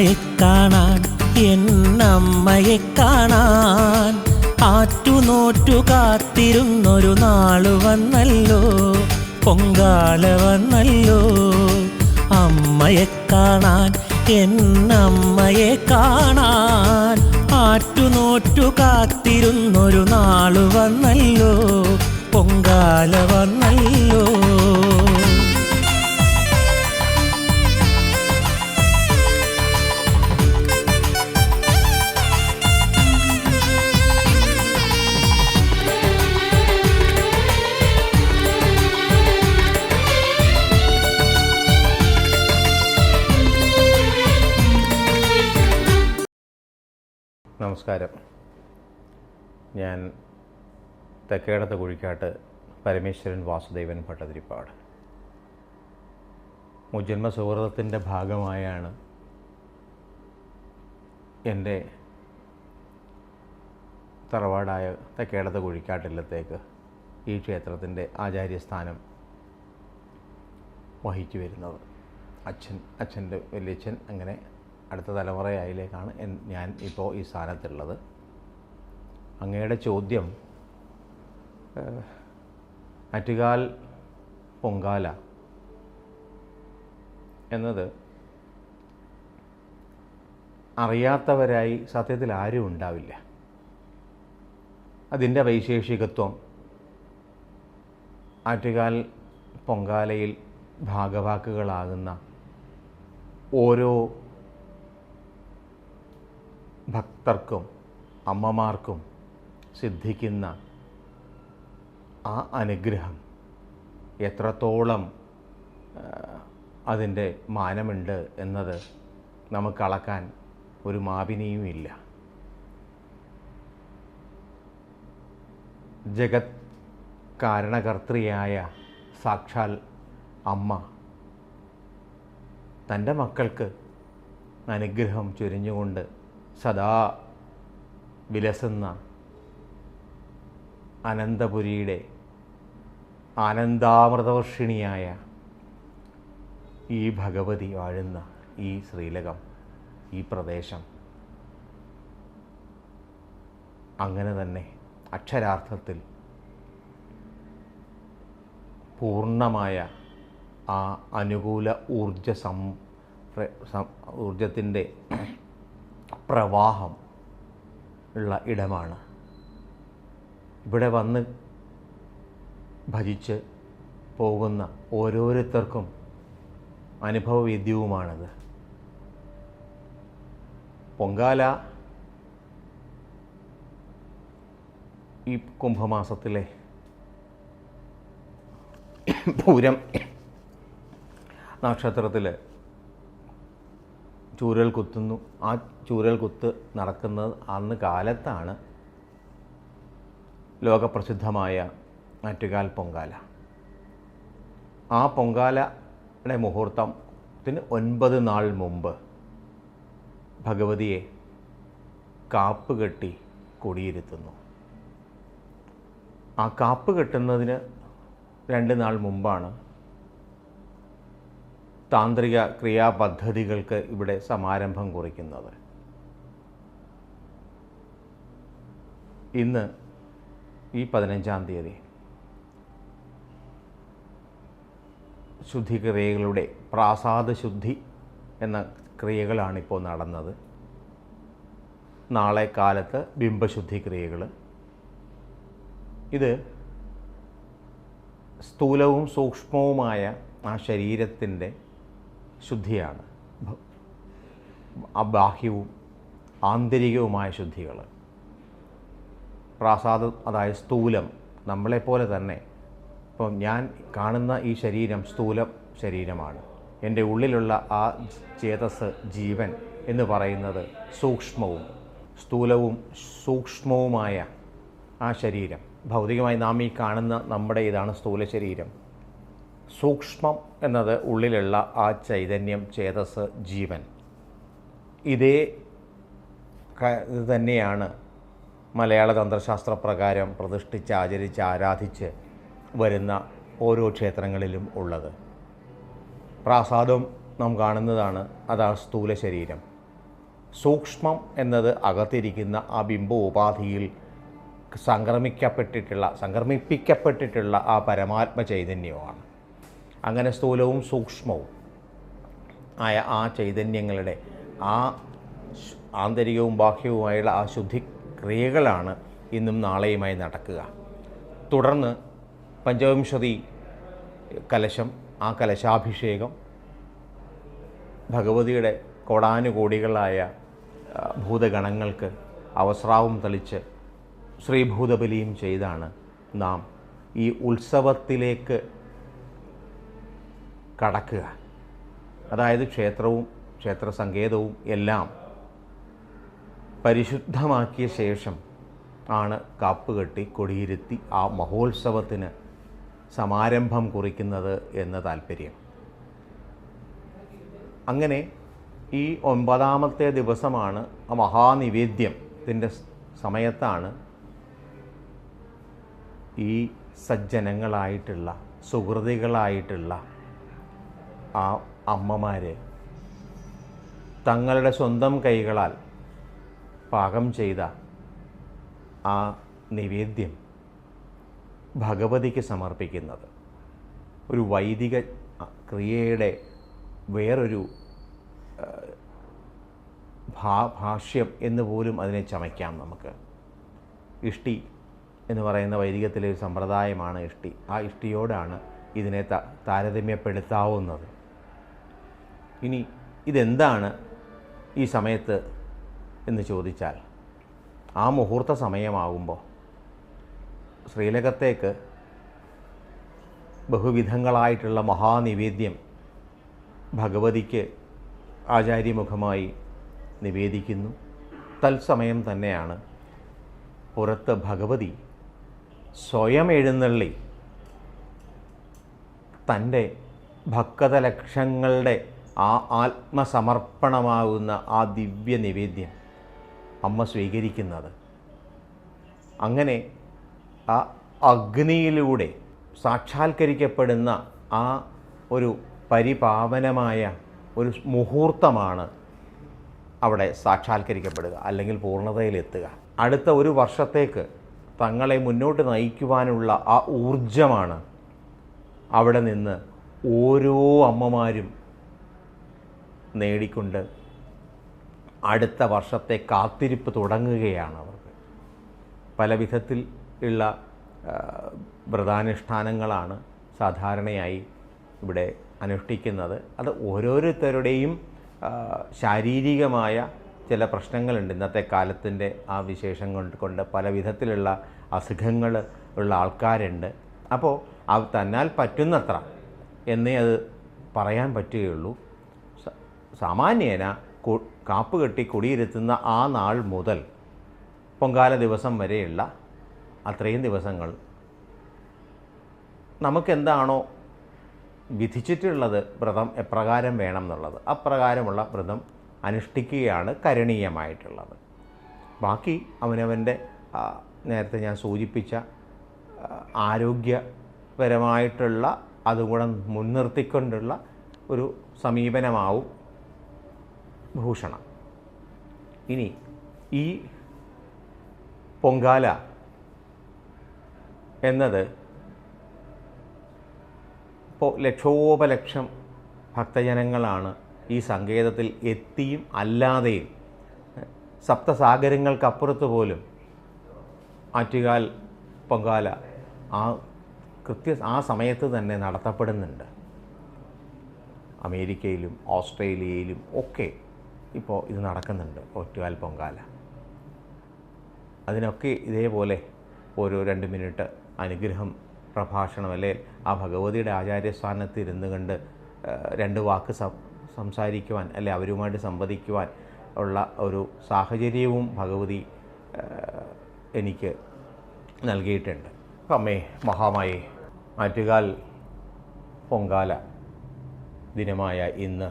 അമ്മയെ കാണാൻ എന്നമ്മയെ കാണാൻ. ആറ്റുനോറ്റു കാത്തിരുന്നൊരു നാളു വന്നല്ലോ പൊങ്കാല വന്നല്ലോ. അമ്മയെ കാണാൻ എന്നമ്മയെ കാണാൻ. ആറ്റുനോറ്റു കാത്തിരുന്നൊരു നാളു വന്നല്ലോ പൊങ്കാല വന്നല്ലോ. നമസ്കാരം. ഞാൻ തെക്കേടത്ത് കുഴിക്കാട്ട് പരമേശ്വരൻ വാസുദേവൻ ഭട്ടതിരിപ്പാട്. മുജന്മ സുഹൃതത്തിന്റെ ഭാഗമായാണ് എന്റെ തറവാടായ തെക്കേടത്ത് കുഴിക്കാട്ടില്ലത്തേക്ക് ഈ ക്ഷേത്രത്തിന്റെ ആചാര്യസ്ഥാനം വഹിച്ചു വരുന്നത്. അച്ഛൻ അച്ഛന്റെ വലിയച്ഛൻ അങ്ങനെ അടുത്ത തലമുറയായിലേക്കാണ് ഞാൻ ഇപ്പോൾ ഈ സ്ഥാനത്തുള്ളത്. അങ്ങയുടെ ചോദ്യം അറ്റുകാൽ പൊങ്കാല എന്നത് അറിയാത്തവരായി സത്യത്തിൽ ആരും ഉണ്ടാവില്ല. അതിന്റെ വൈശേഷികത്വം ആറ്റുകാൽ പൊങ്കാലയിൽ ഭാഗവാക്കുകളാകുന്ന ഓരോ ഭക്തർക്കും അമ്മമാർക്കും സിദ്ധിക്കുന്ന ആ അനുഗ്രഹം എത്രത്തോളം അതിന്റെ മാനമുണ്ട് എന്നത് നമുക്ക് അളക്കാൻ ഒരു മാപിനിയും ഇല്ല. ജഗത് കാരണകർത്തൃയായ സാക്ഷാൽ അമ്മ തന്റെ മക്കൾക്ക് അനുഗ്രഹം ചൊരിഞ്ഞുകൊണ്ട് സദാ വിലസുന്ന അനന്തപുരിയുടെ ആനന്ദാമൃതവർഷിണിയായ ഈ ഭഗവതി വാഴുന്ന ഈ ശ്രീലകം ഈ പ്രദേശം അങ്ങനെ തന്നെ അക്ഷരാർത്ഥത്തിൽ പൂർണമായ ആ അനുകൂല ഊർജ സം ഊർജത്തിന്റെ പ്രവാഹം ഉള്ള ഇടമാണ്. ഇവിടെ വന്ന് ഭജിച്ച് പോകുന്ന ഓരോരുത്തർക്കും അനുഭവവേദ്യവുമാണത്. പൊങ്കാല ഈ കുംഭമാസത്തിലെ പൂരം നക്ഷത്രത്തിൽ ചൂരൽ കുത്തുന്നു. ആ ചൂരൽ കുത്ത് നടക്കുന്നത് അന്ന് കാലത്താണ് ലോകപ്രസിദ്ധമായ ആറ്റുകാൽ പൊങ്കാല. ആ പൊങ്കാലയുടെ മുഹൂർത്തത്തിന് ഒൻപത് നാൾ മുമ്പ് ഭഗവതിയെ കാപ്പ് കെട്ടി കൊടിയിരുത്തുന്നു. ആ കാപ്പ് കെട്ടുന്നതിന് രണ്ട് നാൾ മുമ്പാണ് താന്ത്രിക ക്രിയാപദ്ധതികൾക്ക് ഇവിടെ സമാരംഭം കുറിക്കുന്നത്. ഇന്ന് ഈ പതിനഞ്ചാം തീയതി ശുദ്ധിക്രിയകളുടെ പ്രാസാദ ശുദ്ധി എന്ന ക്രിയകളാണിപ്പോൾ നടന്നത്. നാളെ കാലത്ത് ബിംബശുദ്ധി ക്രിയകൾ ഇത് സ്ഥൂലവും സൂക്ഷ്മവുമായ ആ ശരീരത്തിന്റെ ശുദ്ധിയാണ്. അബാഹ്യവും ആന്തരികവുമായ ശുദ്ധികൾ. പ്രാസാദ അതായത് സ്ഥൂലം നമ്മളെപ്പോലെ തന്നെ. ഇപ്പം ഞാൻ കാണുന്ന ഈ ശരീരം സ്ഥൂല ശരീരമാണ്. എന്റെ ഉള്ളിലുള്ള ആ ചേതസ് ജീവൻ എന്ന് പറയുന്നത് സൂക്ഷ്മവും സ്ഥൂലവും സൂക്ഷ്മവുമായ ആ ശരീരം. ഭൗതികമായി നാം ഈ കാണുന്ന നമ്മുടെ ഇതാണ് സ്ഥൂല ശരീരം. സൂക്ഷ്മം എന്നത് ഉള്ളിലുള്ള ആ ചൈതന്യം ചേതസ് ജീവൻ. ഇതേ ഇത് തന്നെയാണ് മലയാള തന്ത്രശാസ്ത്ര പ്രകാരം പ്രതിഷ്ഠിച്ച് ആചരിച്ച് ആരാധിച്ച് വരുന്ന ഓരോ ക്ഷേത്രങ്ങളിലും ഉള്ളത്. പ്രാസാദം നാം കാണുന്നതാണ് അതാണ് സ്ഥൂല ശരീരം. സൂക്ഷ്മം എന്നത് അകത്തിരിക്കുന്ന ആ ബിംബ ഉപാധിയിൽ സംക്രമിക്കപ്പെട്ടിട്ടുള്ള സംക്രമിപ്പിക്കപ്പെട്ടിട്ടുള്ള ആ പരമാത്മ ചൈതന്യമാണ്. അങ്ങനെ സ്ഥൂലവും സൂക്ഷ്മവും ആയ ആ ചൈതന്യങ്ങളുടെ ആ ആന്തരികവും ബാഹ്യവുമായുള്ള ആ ശുദ്ധിക്രിയകളാണ് ഇന്നും നാളെയുമായി നടക്കുക. തുടർന്ന് പഞ്ചവിംശതി കലശം ആ കലശാഭിഷേകം ഭഗവതിയുടെ കോടാനുകോടികളായ ഭൂതഗണങ്ങൾക്ക് അവസ്രാവും തളിച്ച് ശ്രീഭൂതബലിയും ചെയ്താണ് നാം ഈ ഉത്സവത്തിലേക്ക് കടക്കുക. അതായത് ക്ഷേത്രവും ക്ഷേത്ര സങ്കേതവും എല്ലാം പരിശുദ്ധമാക്കിയ ശേഷം ആണ് കാപ്പ് കെട്ടി കൊടിയിരുത്തി ആ മഹോത്സവത്തിന് സമാരംഭം കുറിക്കുന്നത് എന്ന് താല്പര്യം. അങ്ങനെ ഈ ഒമ്പതാമത്തെ ദിവസമാണ് ആ മഹാനിവേദ്യത്തിന്റെ സമയത്താണ് ഈ സജ്ജനങ്ങളായിട്ടുള്ള സുഹൃതികളായിട്ടുള്ള ആ അമ്മമാർ തങ്ങളുടെ സ്വന്തം കൈകളാൽ പാകം ചെയ്ത ആ നിവേദ്യം ഭഗവതിക്ക് സമർപ്പിക്കുന്നത്. ഒരു വൈദിക ക്രിയയുടെ വേറൊരു ഭാ ഭാഷ്യം എന്ന് പോലും അതിനെ ചമയ്ക്കാം നമുക്ക്. ഇഷ്ടി എന്ന് പറയുന്ന വൈദികത്തിലെ ഒരു സമ്പ്രദായമാണ് ഇഷ്ടി. ആ ഇഷ്ടിയോടാണ് ഇതിനെ താരതമ്യപ്പെടുത്താവുന്നത്. ഇനി ഇതെന്താണ് ഈ സമയത്ത് എന്ന് ചോദിച്ചാൽ ആ മുഹൂർത്ത സമയമാകുമ്പോൾ ശ്രീലകത്തേക്ക് ബഹുവിധങ്ങളായിട്ടുള്ള മഹാനിവേദ്യം ഭഗവതിക്ക് ആചാര്യമുഖമായി നിവേദിക്കുന്നു. തത്സമയം തന്നെയാണ് പുറത്ത് ഭഗവതി സ്വയം എഴുന്നള്ളി തന്റെ ഭക്തലക്ഷങ്ങളുടെ ആ ആത്മസമർപ്പണമാകുന്ന ആ ദിവ്യ നിവേദ്യം അമ്മ സ്വീകരിക്കുന്നത്. അങ്ങനെ ആ അഗ്നിയിലൂടെ സാക്ഷാത്കരിക്കപ്പെടുന്ന ആ ഒരു പരിപാവനമായ ഒരു മുഹൂർത്തമാണ് അവിടെ സാക്ഷാത്കരിക്കപ്പെടുക അല്ലെങ്കിൽ പൂർണതയിലെത്തുക. അടുത്ത ഒരു വർഷത്തേക്ക് തങ്ങളെ മുന്നോട്ട് നയിക്കുവാനുള്ള ആ ഊർജമാണ് അവിടെ നിന്ന് ഓരോ അമ്മമാരും നേടിക്കൊണ്ട് അടുത്ത വർഷത്തെ കാത്തിരിപ്പ് തുടങ്ങുകയാണ് അവർക്ക്. പല വിധത്തിൽ ഉള്ള വ്രതാനുഷ്ഠാനങ്ങളാണ് സാധാരണയായി ഇവിടെ അനുഷ്ഠിക്കുന്നത്. അത് ഓരോരുത്തരുടെയും ശാരീരികമായ ചില പ്രശ്നങ്ങളുണ്ട്. ഇന്നത്തെ കാലത്തിന്റെ ആ വിശേഷം കൊണ്ട് കൊണ്ട് പല വിധത്തിലുള്ള അസുഖങ്ങൾ ഉള്ള ആൾക്കാരുണ്ട്. അപ്പോൾ തന്നാൽ പറ്റുന്നത്ര എന്നേ അത് പറയാൻ പറ്റുകയുള്ളൂ. സാമാന്യേന കാപ്പ് കെട്ടി കുടിയിരുത്തുന്ന ആ നാൾ മുതൽ പൊങ്കാല ദിവസം വരെയുള്ള അത്രയും ദിവസങ്ങൾ. നമുക്കെന്താണോ വിധിച്ചിട്ടുള്ളത് വ്രതം എപ്രകാരം വേണം എന്നുള്ളത്. അപ്രകാരമുള്ള വ്രതം അനുഷ്ഠിക്കുകയാണ് കരണീയമായിട്ടുള്ളത്. ബാക്കി അവനവന്റെ നേരത്തെ ഞാൻ സൂചിപ്പിച്ച ആരോഗ്യപരമായിട്ടുള്ള അതുകൂടെ മുൻനിർത്തിക്കൊണ്ടുള്ള ഒരു സമീപനമാവും. ഭൂഷണം. ഇനി ഈ പൊങ്കാല എന്നത് ഇപ്പോൾ ലക്ഷോപലക്ഷം ഭക്തജനങ്ങളാണ് ഈ സങ്കേതത്തിൽ എത്തിയും അല്ലാതെയും സപ്തസാഗരങ്ങൾക്കപ്പുറത്ത് പോലും ആറ്റുകാൽ പൊങ്കാല ആ കൃത്യ ആ സമയത്ത് തന്നെ നടത്തപ്പെടുന്നുണ്ട്. അമേരിക്കയിലും ഓസ്ട്രേലിയയിലും ഒക്കെ ഇപ്പോൾ ഇത് നടക്കുന്നുണ്ട്. ഒറ്റുകാൽ പൊങ്കാല. അതിനൊക്കെ ഇതേപോലെ ഓരോ രണ്ട് മിനിറ്റ് അനുഗ്രഹം പ്രഭാഷണം അല്ലെ ആ ഭഗവതിയുടെ ആചാര്യസ്ഥാനത്ത് ഇരുന്ന് കണ്ട് രണ്ട് വാക്ക് സംസാരിക്കുവാൻ അല്ലെ അവരുമായിട്ട് സംവദിക്കുവാൻ ഉള്ള ഒരു സാഹചര്യവും ഭഗവതി എനിക്ക് നൽകിയിട്ടുണ്ട്. അമ്മേ മഹാമായി ആറ്റുകാൽ പൊങ്കാല ദിനമായ ഇന്ന്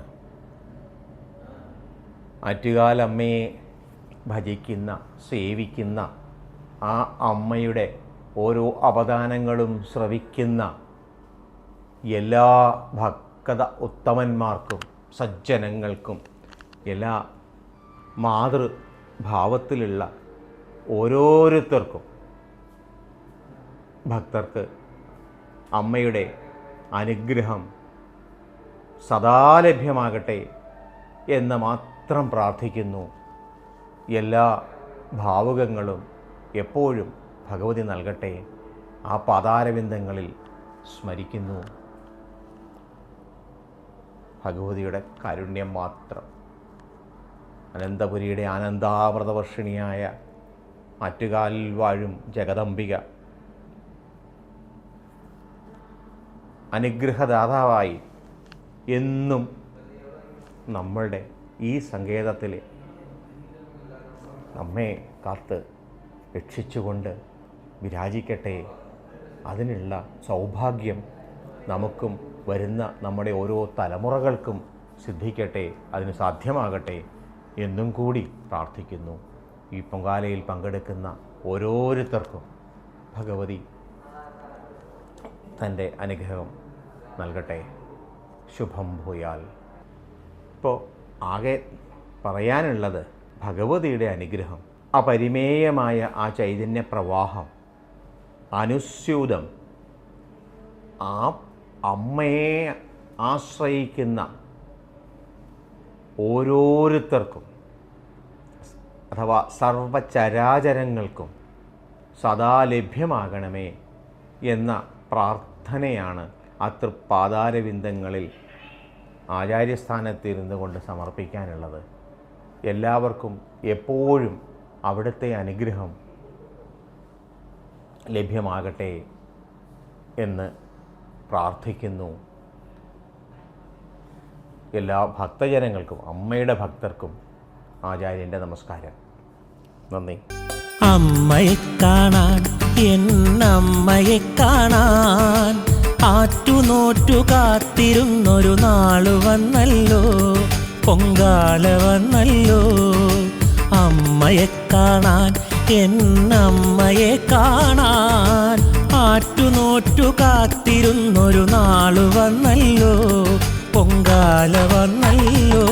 ആറ്റുകാലമ്മയെ ഭജിക്കുന്ന സേവിക്കുന്ന ആ അമ്മയുടെ ഓരോ അവദാനങ്ങളും ശ്രവിക്കുന്ന എല്ലാ ഭക്ത ഉത്തമന്മാർക്കും സജ്ജനങ്ങൾക്കും എല്ലാ മാതൃഭാവത്തിലുള്ള ഓരോരുത്തർക്കും ഭക്തർക്ക് അമ്മയുടെ അനുഗ്രഹം സദാ ലഭ്യമാകട്ടെ എന്ന് മാത്രം പ്രാർത്ഥിക്കുന്നു. എല്ലാ ഭാവുകങ്ങളും എപ്പോഴും ഭഗവതി നൽകട്ടെ. ആ പാതാരവിന്ദങ്ങളിൽ സ്മരിക്കുന്നു. ഭഗവതിയുടെ കാരുണ്യം മാത്രം. അനന്തപുരിയുടെ ആനന്ദാമൃതവർഷിണിയായ ആറ്റുകാലിൽ വാഴും ജഗദംബിക അനുഗ്രഹദാതാവായി എന്നും നമ്മളുടെ ഈ സങ്കേതത്തിൽ നമ്മെ കാത്ത് രക്ഷിച്ചുകൊണ്ട് വിരാജിക്കട്ടെ. അതിനുള്ള സൗഭാഗ്യം നമുക്കും വരുന്ന നമ്മുടെ ഓരോ തലമുറകൾക്കും സിദ്ധിക്കട്ടെ. അതിന് സാധ്യമാകട്ടെ എന്നും കൂടി പ്രാർത്ഥിക്കുന്നു. ഈ പൊങ്കാലയിൽ പങ്കെടുക്കുന്ന ഓരോരുത്തർക്കും ഭഗവതി തന്റെ അനുഗ്രഹം നൽകട്ടെ. ശുഭം ഭൂയാൽ. ഇപ്പോൾ ആകെ പറയാനുള്ളത് ഭഗവതിയുടെ അനുഗ്രഹം അപരിമേയമായ ആ ചൈതന്യ പ്രവാഹം അനുസ്യൂതം ആ അമ്മയെ ആശ്രയിക്കുന്ന ഓരോരുത്തർക്കും അഥവാ സർവചരാചരങ്ങൾക്കും സദാ ലഭ്യമാകണമേ എന്ന പ്രാർത്ഥനയാണ് ആ ആചാര്യസ്ഥാനത്തിരുന്നു കൊണ്ട് സമർപ്പിക്കാനുള്ളത് എല്ലാവർക്കും എപ്പോഴും അവിടുത്തെ അനുഗ്രഹം ലഭ്യമാകട്ടെ എന്ന് പ്രാർത്ഥിക്കുന്നു. എല്ലാ ഭക്തജനങ്ങൾക്കും അമ്മയുടെ ഭക്തർക്കും ആചാര്യന്റെ നമസ്കാരം. നന്ദി. അമ്മയെ കാണാൻ എന്നമ്മയെ കാണാൻ ആറ്റുനോറ്റു കാത്തിരുന്നൊരു നാളു വന്നല്ലോ പൊങ്കാല വന്നല്ലോ. അമ്മയെ കാണാൻ എന്നമ്മയെ കാണാൻ ആറ്റുനോറ്റു കാത്തിരുന്നൊരു നാളു വന്നല്ലോ പൊങ്കാല വന്നല്ലോ.